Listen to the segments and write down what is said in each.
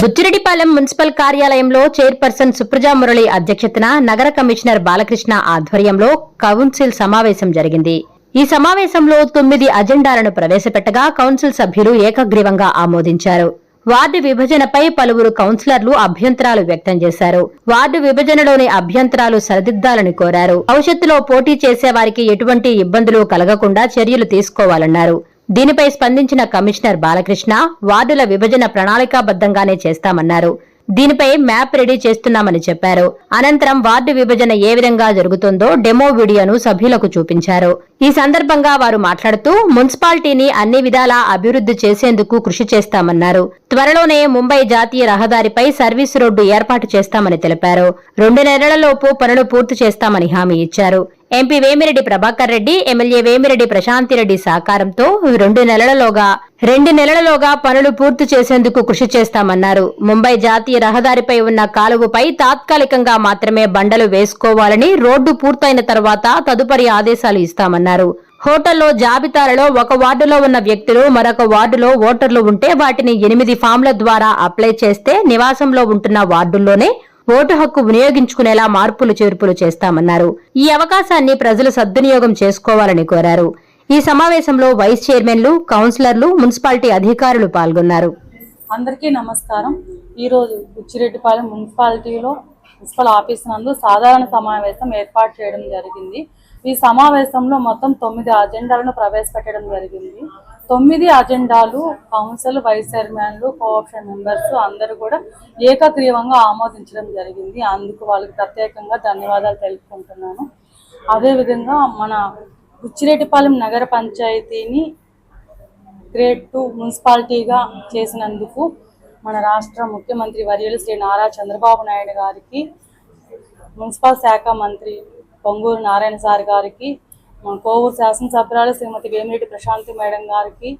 Buchireddypalem municipal కార్యాలయంలో chairperson Supraja Murali అధ్యక్షతన నగర కమిషనర్ బాలకృష్ణ ఆధ్వర్యంలో కౌన్సిల్ సమావేశం జరిగింది. ఈ సమావేశంలో తొమ్మిది అజెండాలను ప్రవేశపెట్టగా కౌన్సిల్ సభ్యులు ఏకగ్రీవంగా ఆమోదించారు. వార్డు విభజనపై పలువురు కౌన్సిలర్లు అభ్యంతరాలు వ్యక్తం చేశారు. వార్డు విభజనలోని అభ్యంతరాలు సరిదిద్దాలని కోరారు. భవిష్యత్తులో పోటీ చేసేవారికి ఎటువంటి ఇబ్బందులు కలగకుండా చర్యలు తీసుకోవాలన్నారు. దీనిపై స్పందించిన కమిషనర్ బాలకృష్ణ వార్డుల విభజన ప్రణాళికాబద్దంగానే చేస్తామన్నారు. దీనిపై మ్యాప్ రెడీ చేస్తున్నామని చెప్పారు. అనంతరం వార్డు విభజన ఏ విధంగా జరుగుతుందో డెమో వీడియోను సభ్యులకు చూపించారు. ఈ సందర్భంగా వారు మాట్లాడుతూ మున్సిపాలిటీని అన్ని విధాలా అభివృద్ధి చేసేందుకు కృషి చేస్తామన్నారు. త్వరలోనే ముంబై జాతీయ రహదారిపై సర్వీస్ రోడ్డు ఏర్పాటు చేస్తామని తెలిపారు. రెండు నెలలలోపు పనులు పూర్తి చేస్తామని హామీ ఇచ్చారు. ఎంపీ వేమిరెడ్డి ప్రభాకర్ రెడ్డి ఎమ్మెల్యే వేమిరెడ్డి ప్రశాంతిరెడ్డి సహకారంతో రెండు నెలలలోగా రెండు నెలలలోగా పనులు పూర్తి చేసేందుకు కృషి చేస్తామన్నారు. ముంబై జాతీయ రహదారిపై ఉన్న కాలువపై తాత్కాలికంగా మాత్రమే బండలు వేసుకోవాలని రోడ్డు పూర్తయిన తర్వాత తదుపరి ఆదేశాలు ఇస్తామన్నారు. హోటల్లో జాబితాలలో ఒక వార్డులో ఉన్న వ్యక్తులు మరొక వార్డులో ఓటర్లు ఉంటే వాటిని ఎనిమిది ఫామ్ల ద్వారా అప్లై చేస్తే నివాసంలో ఉంటున్న వార్డుల్లోనే ఓటు హక్కు వినియోగించుకునేలా మార్పులు చేర్పులు చేస్తామన్నారు. ఈ అవకాశాన్ని ప్రజలు సద్వినియోగం చేసుకోవాలని కోరారు. ఈ సమావేశంలో వైస్ చైర్మన్లు కౌన్సిలర్లు మున్సిపాలిటీ అధికారులు పాల్గొన్నారు. అందరికీ నమస్కారం. ఈరోజు ఉచ్చిరెడ్డిపాలెం మున్సిపాలిటీలో మున్సిపల్ ఆఫీస్ నందు సాధారణ సమావేశం ఏర్పాటు చేయడం జరిగింది. ఈ సమావేశంలో మొత్తం తొమ్మిది అజెండాలను ప్రవేశపెట్టడం జరిగింది. తొమ్మిది అజెండాలు కౌన్సిల్ వైస్ చైర్మన్లు కోఆప్షన్ మెంబర్స్ అందరూ కూడా ఏకగ్రీవంగా ఆమోదించడం జరిగింది. అందుకు వాళ్ళకి ప్రత్యేకంగా ధన్యవాదాలు తెలుపుకుంటున్నాను. అదేవిధంగా మన ఉచ్చిరేటిపాలెం నగర పంచాయతీని గ్రేడ్ టూ మున్సిపాలిటీగా చేసినందుకు మన రాష్ట్ర ముఖ్యమంత్రి వర్యులు శ్రీ నారా చంద్రబాబు నాయుడు గారికి మున్సిపల్ శాఖ మంత్రి పొంగూరు నారాయణ సార్ గారికి కోవూరు శాసనసభ్యురాలు శ్రీమతి వేమిరెడ్డి ప్రశాంతి మేడం గారికి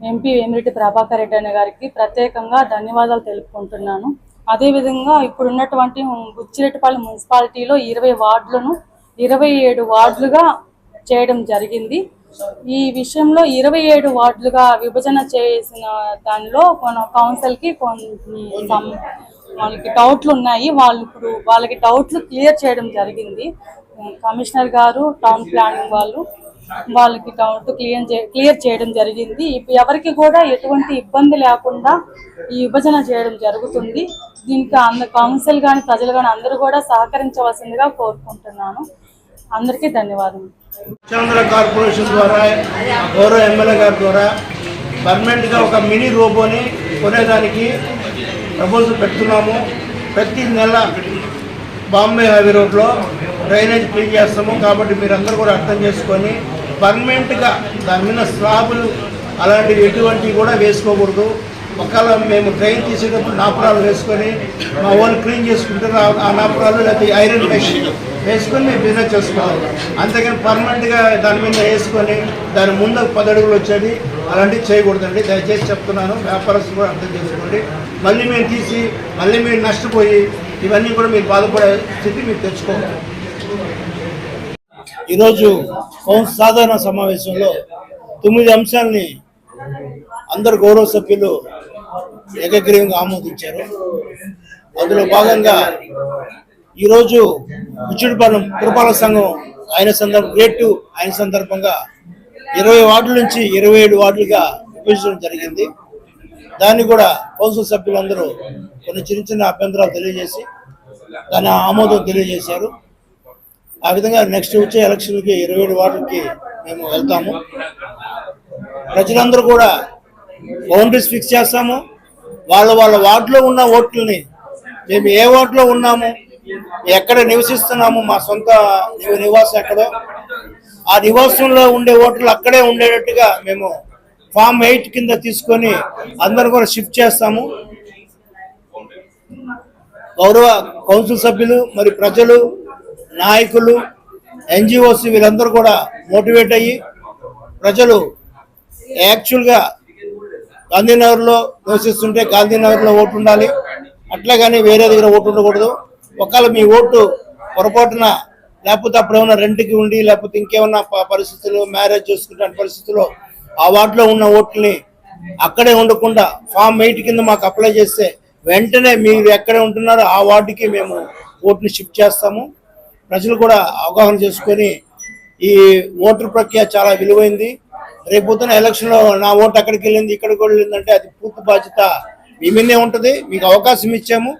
ఎంపీ వేమిరెడ్డి ప్రభాకర్ రెడ్డి అనే గారికి ప్రత్యేకంగా ధన్యవాదాలు తెలుపుకుంటున్నాను. అదేవిధంగా ఇప్పుడున్నటువంటి బుచ్చిరెడ్డిపాలెం మున్సిపాలిటీలో ఇరవై వార్డులను ఇరవై ఏడు వార్డులుగా చేయడం జరిగింది. ఈ విషయంలో ఇరవై ఏడు వార్డులుగా విభజన చేసిన దానిలో మన కౌన్సిల్కి కొన్ని సం- వాళ్ళకి డౌట్లు ఉన్నాయి. వాళ్ళు ఇప్పుడు వాళ్ళకి డౌట్లు క్లియర్ చేయడం జరిగింది. కమిషనర్ గారు టౌన్ ప్లానింగ్ వాళ్ళు వాళ్ళకి డౌట్ క్లియర్ క్లియర్ చేయడం జరిగింది. ఇప్పుడు ఎవరికి కూడా ఎటువంటి ఇబ్బంది లేకుండా ఈ విభజన చేయడం జరుగుతుంది. దీనికి అంద కౌన్సిల్ కానీ ప్రజలు కానీ అందరూ కూడా సహకరించవలసిందిగా కోరుకుంటున్నాను. అందరికీ ధన్యవాదం చంద్ర కార్పొరేషన్ ద్వారా గౌరవ ఎమ్మెల్యే గారి ద్వారా పర్మనెంట్గా ఒక మినీ రోబోని కొనేదానికి ప్రపోజల్ పెడుతున్నాము. ప్రతి నెల బాంబే హైవే రోడ్లో డ్రైనేజ్ క్లీన్ చేస్తాము. కాబట్టి మీరందరూ కూడా అర్థం చేసుకొని పర్మనెంట్గా దాని మీద స్లాబులు అలాంటివి ఎటువంటివి కూడా వేసుకోకూడదు. ఒకవేళ మేము ట్రైన్ తీసేటప్పుడు నాపురాలు వేసుకొని మా వాళ్ళు క్లీన్ చేసుకుంటారు ఆ- నాపురాలు లేకపోతే ఐరన్ మెషిన్ వేసుకొని మేము బిజినెస్ చేసుకోవాలి అంతేకాని పర్మనెంట్గా దాని మీద వేసుకొని దాని ముందు పదడుగులు వచ్చేది అలాంటివి చేయకూడదండి. దయచేసి చెప్తున్నాను వ్యాపారస్తులు కూడా అర్థం చేసుకోండి. మళ్ళీ మేము తీసి మళ్ళీ మీరు నష్టపోయి ఇవన్నీ కూడా మీరు బాధపడే స్థితి మీరు తెచ్చుకోవాలి. ఈరోజు కౌన్సిల్ సాధారణ సమావేశంలో తొమ్మిది అంశాలని అందరు గౌరవ సభ్యులు ఏకగ్రీవంగా ఆమోదించారు. అందులో భాగంగా ఈరోజు ఉచ్చిడిపాలెం పురపాలక సంఘం ఆయన సందర్భం గ్రేట్ టూ ఆయన సందర్భంగా ఇరవై వార్డుల నుంచి ఇరవై ఏడు వార్డులుగా విభజించడం జరిగింది. దాన్ని కూడా కౌన్సిల్ సభ్యులందరూ కొన్ని చిన్న చిన్న అభ్యంతరాలు తెలియజేసి దాని ఆమోదం తెలియజేశారు. ఆ విధంగా నెక్స్ట్ వచ్చే ఎలక్షన్కి ఇరవై ఏడు వార్డులకి మేము వెళ్తాము. ప్రజలందరూ కూడా బౌండరీస్ ఫిక్స్ చేస్తాము. వాళ్ళ వాళ్ళ వార్డులో ఉన్న ఓట్లని మేము ఏ వార్డులో ఉన్నాము ఎక్కడ నివసిస్తున్నాము మా సొంత నివాసం ఎక్కడో ఆ నివాసంలో ఉండే ఓట్లు అక్కడే ఉండేటట్టుగా మేము ఫామ్ ఎయిట్ కింద తీసుకొని అందరూ కూడా షిఫ్ట్ చేస్తాము. గౌరవ కౌన్సిల్ సభ్యులు మరి ప్రజలు నాయకులు ఎన్జిఓస్ వీళ్ళందరూ కూడా మోటివేట్ అయ్యి ప్రజలు యాక్చువల్గా గాంధీనగర్లో నివసిస్తుంటే గాంధీనగర్లో ఓటు ఉండాలి. అట్లా కానీ వేరే దగ్గర ఓటు ఉండకూడదు. ఒకవేళ మీ ఓటు పొరపాటున లేకపోతే అప్పుడు ఏమైనా రెంట్కి ఉండి లేకపోతే ఇంకేమన్నా పరిస్థితులు మ్యారేజ్ చేసుకునే పరిస్థితుల్లో ఆ వార్డులో ఉన్న ఓట్లని అక్కడే ఉండకుండా ఫామ్ ఎయిట్ కింద మాకు అప్లై చేస్తే వెంటనే మీరు ఎక్కడే ఉంటున్నారో ఆ వార్డుకి మేము ఓట్ని షిఫ్ట్ చేస్తాము. ప్రజలు కూడా అవగాహన చేసుకొని ఈ ఓటర్ ప్రక్రియ చాలా విలువైంది. రేపు పొద్దున ఎలక్షన్లో నా ఓటు అక్కడికి వెళ్ళింది ఇక్కడికి వెళ్ళిందంటే అది పూర్తి బాధ్యత మీ మీదే ఉంటుంది. మీకు అవకాశం ఇచ్చాము.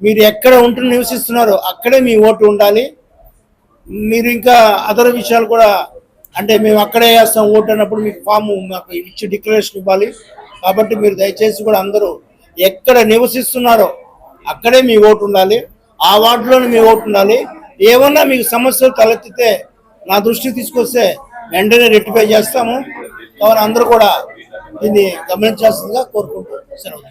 మీరు ఎక్కడ ఉంటూ నివసిస్తున్నారో అక్కడే మీ ఓటు ఉండాలి. మీరు ఇంకా అదర్ విషయాలు కూడా అంటే మేము అక్కడే వేస్తాం ఓటు అన్నప్పుడు మీకు ఫామ్ మాకు ఇచ్చి డిక్లరేషన్ ఇవ్వాలి. కాబట్టి మీరు దయచేసి కూడా అందరూ ఎక్కడ నివసిస్తున్నారో అక్కడే మీ ఓటు ఉండాలి. ఆ వార్డులోనే మీ ఓటు ఉండాలి. ఏమన్నా మీకు సమస్యలు తలెత్తితే నా దృష్టికి తీసుకొస్తే వెంటనే రెక్టిఫై చేస్తాము. కావున అందరూ కూడా దీన్ని గమనించాల్సిందిగా కోరుకుంటున్నాను సెలవు